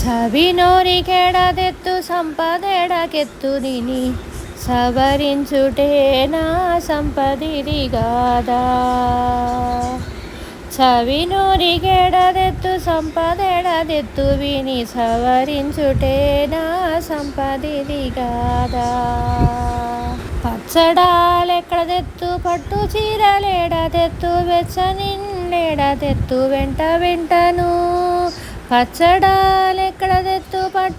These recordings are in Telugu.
చవినోరికెడదెత్తు సంపదెడకెత్తు నిని సవరించుటే నా సంపదిది గాదా చవినోరికెడదెత్తు సంపదెడదెత్తు విని సవరించుటే నా సంపదిది గాదా పచ్చడాలెక్కడదెత్తు పట్టు చీరలేడదెత్తు వెచ్చనిండెడదెత్తు వెంట వెంటను పచ్చడాలె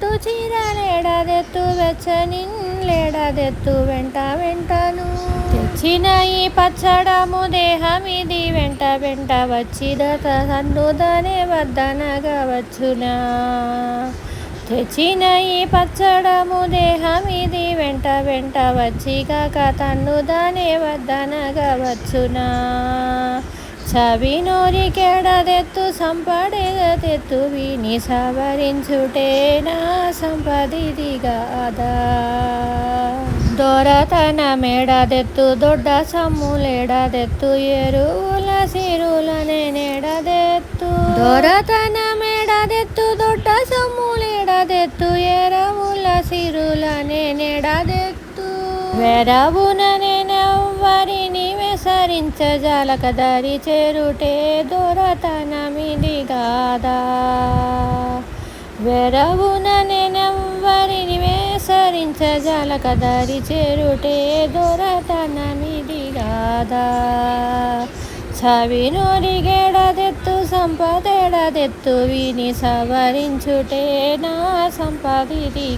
పట్టు చీరలేడదెత్తు వెచ్చనిండెడదెత్తు వెంట వెంటను. తెచ్చిన ఈ పచ్చడము దేహమిది వెంట వెంట వచ్చిదత సన్నుదనే వద్దనగా వచ్చునా. తెచ్చిన ఈ పచ్చడము దేహమిది వెంట వెంట వచ్చి కాక తన్నుదనే వద్దనగా వచ్చునా. చవినోరికెడదెత్తు సంపడెదెత్తు విని సవరించుటే నా సంపదిది గాదా దొరతన మేడదెత్తు దొడ్డ సమ్ములేడదెత్తు ఎరువుల సిరులనే నెడదెత్తు. దొరతన మేడదెత్తు దొడ్డ సమ్ములేడదెత్తు ఎరువుల సిరులనే నెడదెత్తు. వెరవున నేనెవ్వరిని వెసరించజాలక దరి చేరుటే దొరతనమిదిగాదా వెరవున నేనెవ్వరిని వేసరించజాలక దరి చేరుటే దొరతనమిది గాదా చవినోరిగెడదెత్తు సంపదెడదెత్తు విని సవరించుటే నా సంపదిది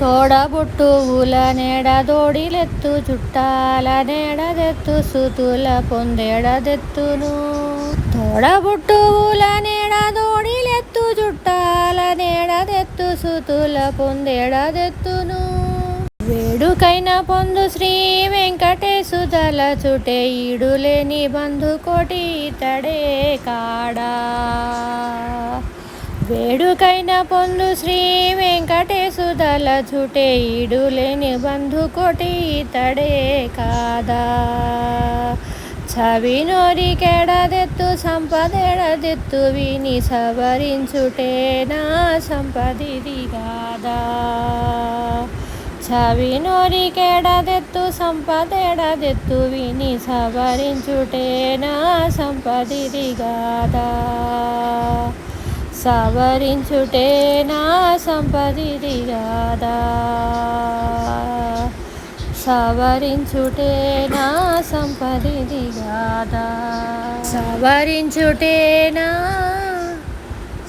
తోడబొట్టు ఊల నేడ దోడిలెత్తు చుట్టాల నేడదెత్తు సుతుల పొందేడదెత్తును తోడబొట్టు ఊల నేడ దోడిలెత్తు చుట్టాల నేడదెత్తు సుతుల పొందేడదెత్తును వేడుకైన పొందు శ్రీ వెంకటేశుదల చుటే ఈడులేని బంధు కోటి ఇతడే కాడా. వేడుకైన పొందు శ్రీ వెంకటేశు తలచుటే ఈడులేని బంధు కోటి ఇతడే కాదా. చవినోరికెడదెత్తు సంపదెడదెత్తు విని సవరించుటే నా సంపదిది కాదా చవి నోరికెడదెత్తు సంపదెడదెత్తు విని సవరించుటే నా సంపదిది కాదా సవరించుటే నా సంపదిది గాదా సవరించుటే నా సంపదిది గాదా సవరించుటే నా